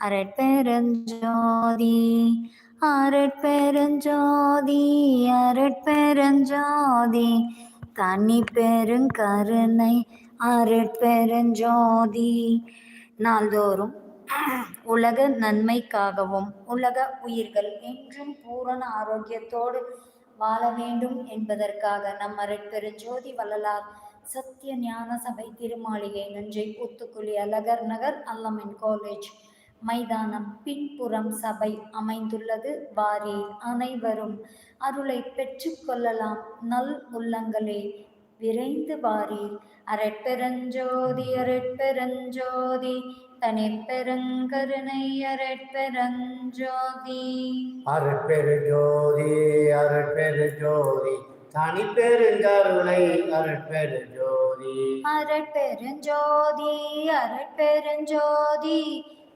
அரட்பெருஞ்சோதி அரட்பெருஞ்சோதி அரட்பெருஞ்சோதி தனி பெருங்கருணை அரட்பெருஞ்சோதி. நாள்தோறும் உலக நன்மைக்காகவும் உலக உயிர்கள் என்றும் பூரண ஆரோக்கியத்தோடு வாழ வேண்டும் என்பதற்காக நம் அரட்பெருஞ்சோதி வள்ளலார் சத்திய ஞான சபை திருமாளிகை நஞ்சை ஊத்துக்குழி அழகர் நகர் அல்லமின் காலேஜ் மைதானம் பின்புறம் சபை அமைந்துள்ளது. வாரி அனைவரும் அருளை பெற்றுக்கொள்ளலாம் நல் உள்ளங்களே விரைந்து வாரீர் அரட்பெருஞ்சோதி அரட்பெருஞ்சோதி தனி பெருங்கருணை அரட்பெருஞ்சோதி அருட்பெரு ஜோதி அருட்பெரு ஜோதி தனி பெருங்கருணை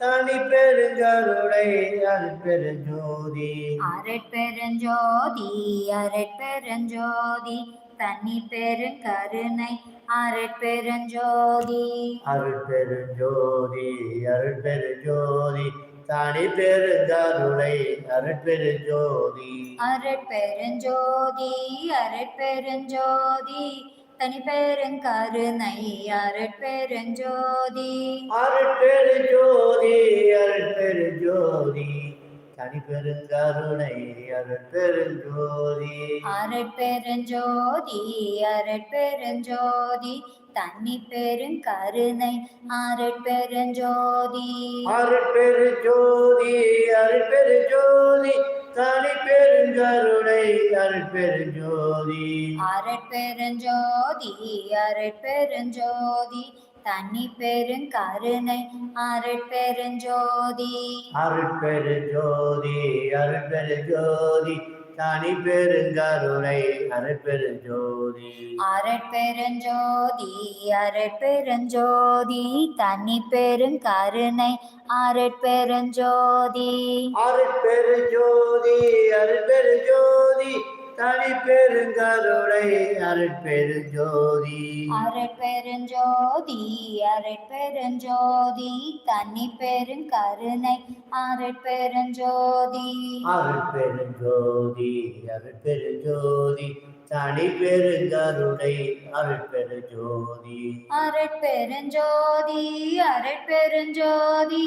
தனி பெருங்கருணை அரட்பெருஞ்சோதி அருட்பெரு ஜோதி அருட்பெரு ஜோதி தனி பெருங்கருணை அருட்பெரு ஜோதி அரட்பெருஞ்சோதி அரட்பெருஞ்சோதி தனி பெருங்கருணை அரட்பெருஞ்சோதி அருட்பெரு ஜோதி அருட்பெரு ஜோதி தனி பெருங்கருணை அருட்பெரு ஜோதி அரட்பெருஞ்சோதி அரட்பெருஞ்சோதி தனி பெருங்கருணை அரட்பெருஞ்சோதி அருட்பெரு ஜோதி அருட்பெரு ஜோதி தனி பெருங்கருணை அருட்பெரு ஜோதி அரட்பெருஞ்சோதி அரட்பெருஞ்சோதி தனி பெருங்கருணை அரட்பெருஞ்சோதி அருட்பெரு ஜோதி அருட்பெரு ஜோதி. தனி பெருங்கருணை அருட்பெரு ஜோதி. அரட்பெருஞ்சோதி அரட்பெருஞ்சோதி தனி பெருங்கருணை அரட்பெருஞ்சோதி அருட்பெரு ஜோதி. அருட்பெரு ஜோதி. தனி பெருங்கருணை அருட்பெரு ஜோதி அரட்பெருஞ்சோதி அரட்பெருஞ்சோதி தனி பெருங்கருணை அரட்பெருஞ்சோதி அருட்பெரு ஜோதி அருட்பெரு ஜோதி தனி பெருங்கருணை அருட்பெரு ஜோதி அரட்பெருஞ்சோதி அரட்பெருஞ்சோதி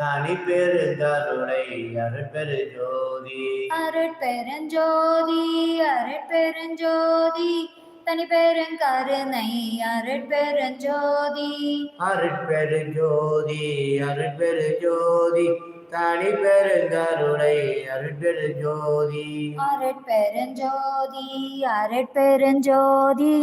தனி பெருங்கருணை அருட்பெரு ஜோதி அரட்பெருஞ்சோதி அரட்பெருஞ்சோதி தனி பெருங்கருணை அரட்பெருஞ்சோதி அருட்பெரு ஜோதி அருட்பெரு ஜோதி தனி பெருங்கருணை அருட்பெரு ஜோதி அரட்பெருஞ்சோதி அரட்பெருஞ்சோதி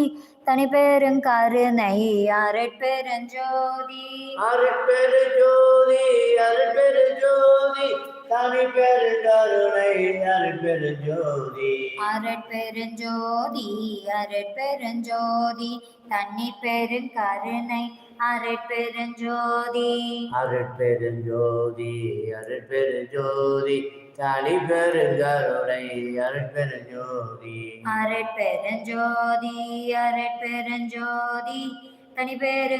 தனி பெருங்கருணை அரட்பெருஞ்சோதி அருட்பெரு ஜோதி அருட்பெரு ஜோதி தனி பெருங்கருணை அருட்பெரு ஜோதி அரட்பெருஞ்சோதி அரட்பெருஞ்சோதி தனி பெருங்கருணை அரட்பெருஞ்சோதி அருட்பெரு ஜோதி அருட்பெரு ஜோதி ஜோதி அரட்பெருஞ்சோதி. அரட்பெருஞ்சோதி அரட்பெருஞ்சோதி தனி அருட்பெரு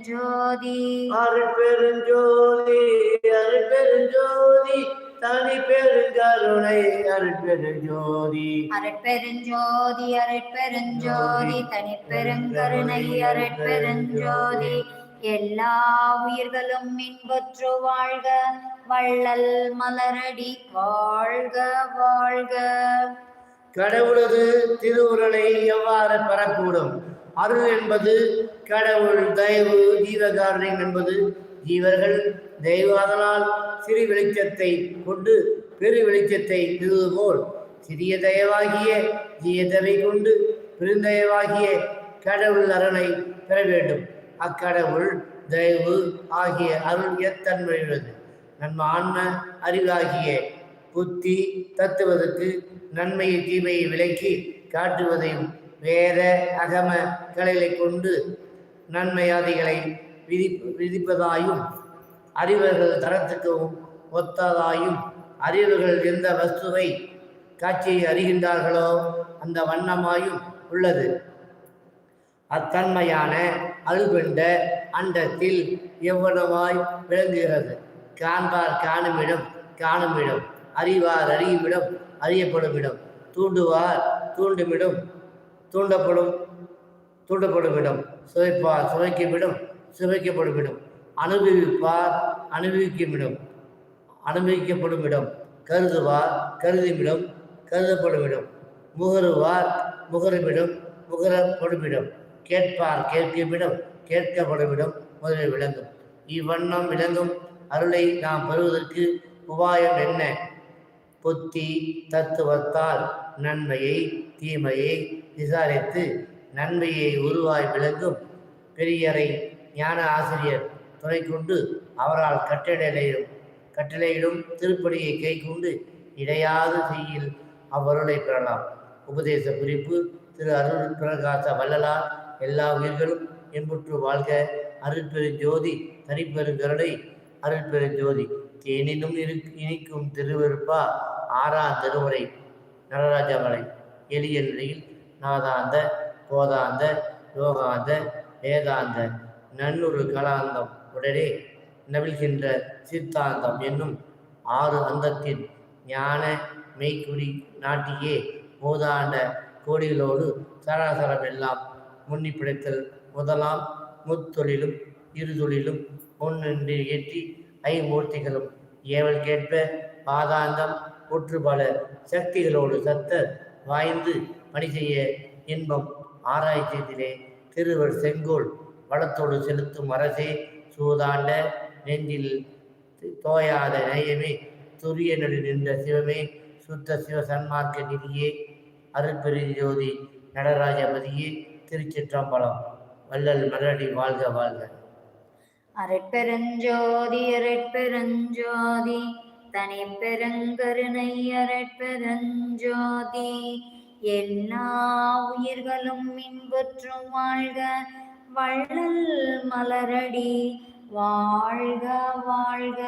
ஜோதி அரட்பெருஞ்சோதி அரட்பெருஞ்சோதி தனி பெருங்கருணை அரட்பெருஞ்சோதி. தனி பெருங்கருணை அருட்பெரு ஜோதி அரட்பெருஞ்சோதி அரட்பெருஞ்சோதி தனி பெருங்கருணை அரட்பெருஞ்சோதி. எல்லா உயிர்களும் இன்பற்று வாழ்க. வள்ளல் மலரடி வாழ்க வாழ்க. கடவுளது திருவுருளை எவ்வாறு பெறக்கூடும்? அருள் என்பது கடவுள் தயவு ஜீவகாரணம் என்பது ஜீவர்கள் தெய்வாதனால் சிறு வெளிச்சத்தை கொண்டு பெரு வெளிச்சத்தை பெறுவது போல் சிறிய தயவாகிய ஜீயதவை கொண்டு பெருந்தயவாகிய கடவுள் அரணை பெற வேண்டும். அக்கடவுள் தயவு ஆகிய அருள் எத்தன்மையுள்ளது நன்ம ஆன்ம அறிவாகிய புத்தி தத்துவதற்கு நன்மையை தீமையை விலக்கி காட்டுவதையும் வேற அகம கலைகளை கொண்டு நன்மையாதிகளை விதி விதிப்பதாயும் அறிவர்கள் தரத்துக்கும் ஒத்ததாயும் அறிவர்கள் எந்த வஸ்துவை காட்சியை அறிகின்றார்களோ அந்த வண்ணமாயும் உள்ளது. அத்தன்மையான அழுகொண்ட அண்டத்தில் எவ்வளவாய் விளங்குகிறது? காண்பார் காணுமிடம் காணுமிடம். அறிவார் அறியுமிடம் அறியப்படும் இடம் தூண்டுவார் தூண்டுமிடம் தூண்டப்படும் தூண்டப்படும் இடம் சுவைப்பார் சுவைக்கும் இடம் சுவைக்கப்படும் இடம் அனுபவிப்பார் அனுபவிக்கும் இடம் அனுபவிக்கப்படும் இடம் கருதுவார் கருதுமிடம் கருதப்படும் இடம் முகருவார் முகருமிடம் முகரப்படும் இடம் கேட்பார் கேட்குமிடம் கேட்கப்படும் இடம் முதலில் விளங்கும். இவ்வண்ணம் விளங்கும். அருளை நாம் பெறுவதற்கு உபாயம் என்ன? புத்தி தத்துவத்தால் நன்மையை தீமையை விசாரித்து நன்மையை உருவாய் விளங்கும் பெரியரை ஞான ஆசிரியர் துணை கொண்டு அவரால் கட்டளையிடும் கட்டளையிடும் திருப்படியை கை கொண்டு இடையாது செய்யில் அவ்வருளை பெறலாம். உபதேச குறிப்பு திரு அருள் பிரகாச வள்ளலார் எல்லா உயிர்களும் எம்புற்று வாழ்க. அருட்பெருஞ்சோதி தனிப்பெருங்கருணை அருட்பெருஞ்சோதி தேனிலும் இரு இனிக்கும் திருவருப்பா ஆறாம் திருமுறை நடராஜமலை எளிய நிலையில் நாதாந்த போதாந்த யோகாந்த வேதாந்த நன்னூறு கலாந்தம் உடனே நவிழ்கின்ற சித்தாந்தம் என்னும் ஆறு அந்தத்தின் ஞான மெய்க்குடி நாட்டியே மூதாண்ட கோடிகளோடு சராசரம் எல்லாம் முன்னி பிடித்தல் முதலாம் முத்தொழிலும் இருதொழிலும் முன்னின்று ஏற்றி ஐமூர்த்திகளும். ஏவல் கேட்ப பாதாந்தம் ஒற்று பல சக்திகளோடு சத்த வாய்ந்து பணி செய்ய இன்பம் ஆராய்ச்சியத்திலே திருவர் செங்கோல் வளத்தோடு செலுத்தும் அரசே சூதாண்ட நெஞ்சில் தோயாத நேயமே துரிய நடு நின்ற சிவமே சுத்த சிவ சன்மார்க்க நிதியே அருட்பெருஞ்சோதி நடராஜபதியே திருச்சிற்றம்பலம். வள்ளல் மலரடி வாழ்க வாழ்க. அரட்பெருஞ்சோதி அரட்பெருஞ்சோதி. தனி பெருங்கருணை அரட்பெருஞ்சோதி. எல்லா உயிர்களும் இன்புற்றும் வாழ்க வள்ளல் மலரடி. வாழ்க வாழ்க.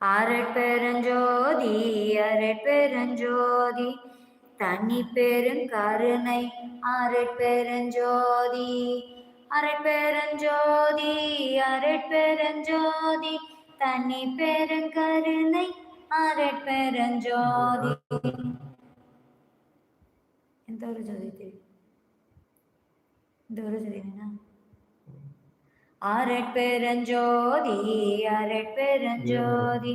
அரட்பெருஞ்சோதி அரட்பெருஞ்சோதி. தனி பெருங்கருணை அரட்பெருஞ்சோதி அரட்பெருஞ்சோதி அரட்பெருஞ்சோதி தனி பெருங்கருணை அரட்பெருஞ்சோதி எந்த ஒரு ஜோதி தெரியும் இந்த ஒரு ஜோதி. அரட்பெருஞ்சோதி அரட்பெருஞ்சோதி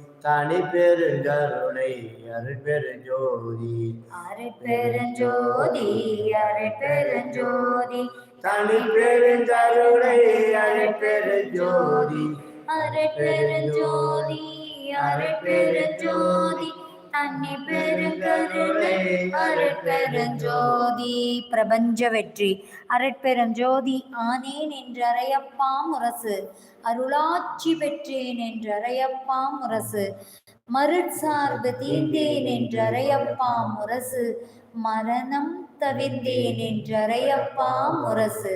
தனி பெருங்கருணை அருட்பெருஞ்சோதி அரட்பெருஞ்சோதி அரட்பெருஞ்சோதி தனி பெருங்கருணை அருட்பெருஞ்சோதி அரட்பெருஞ்சோதி அரட்பெருஞ்சோதி தன்னை பெருங்கருணை அரட்பெருஞ்சோதி பிரபஞ்ச வெற்றி அரட்பெருஞ்சோதி ஆனேன் என்றறையப்பாம் முரசு அருளாட்சி பெற்றேன் என்றறையப்பாம் முரசு மருட்சார்பு தீர்ந்தேன் என்றறையப்பாம் முரசு மரணம் தவிர்ந்தேன் என்றறையப்பா முரசு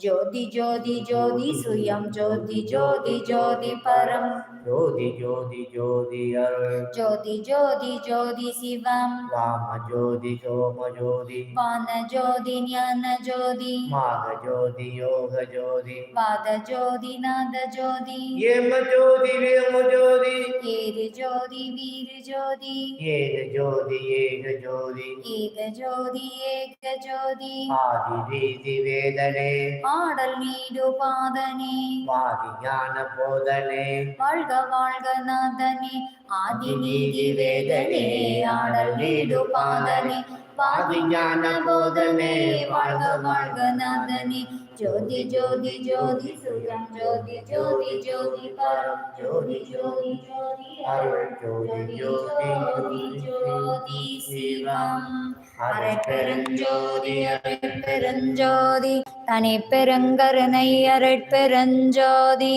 ஜோதி ஜோதி ஜோதி சுயம் ஜோதி ஜோதி ஜோதி பரம் ஜோதி ஜோதி ஜோதி அருள் ஜோதி ஜோதி ஜோதி சிவம் வாம ஜோதி சோம ஜோதி வான ஜோதி ஞான ஜோதி மாக ஜோதி யோக ஜோதி வாத ஜோதி நாத ஜோதி ஏம ஜோதி வேம ஜோதி ஏரு ஜோதி வீரு ஜோதி ஏக ஜோதி ஏக ஜோதி ஏக ஜோதி ஏக ஜோதி ஆதி வீதி வேதனே ஆடல் நீடு பாதனே வாதி ஞான போதனே வாழ்க வாழ்க வாழ்க நாதனே. ஆதி நீதி வேதனே ஆடல் நீடு பாதனே. பாதி ஞான போதனே வாழ்க வாழ்க நாதனே. ஜோதி ஜோதி ஜோதி சுகம் ஜோதி ஜோதி ஜோதி பரம். ஜோதி ஜோதி ஜோதி அருள் ஜோதி ஜோதி ஜோதி சிவம். அரை பெருஞ்சோதி அரை பெருஞ்சோதி தனி பெருங்கருணை அரை பெருஞ்சோதி.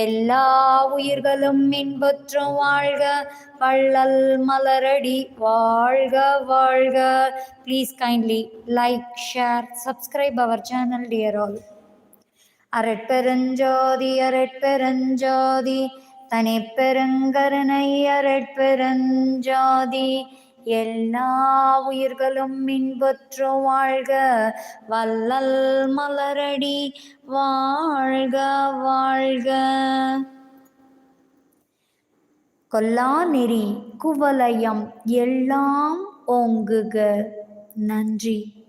எல்லா உயிர்களும் இன்புற்றும் வாழ்க வள்ளல் மலரடி வாழ்க வாழ்க. Please kindly like share subscribe our channel dear all அரட்பெருஞ்சோதி அரட்பெருஞ்சோதி தனி பெருங்கருணை அரட்பெருஞ்சோதி எல்லா உயிர்களும் இன்புற்று வாழ்க. வல்லல் மலரடி வாழ்க வாழ்க. கொல்லா நெறி குவலயம் எல்லாம் ஓங்குக. நன்றி.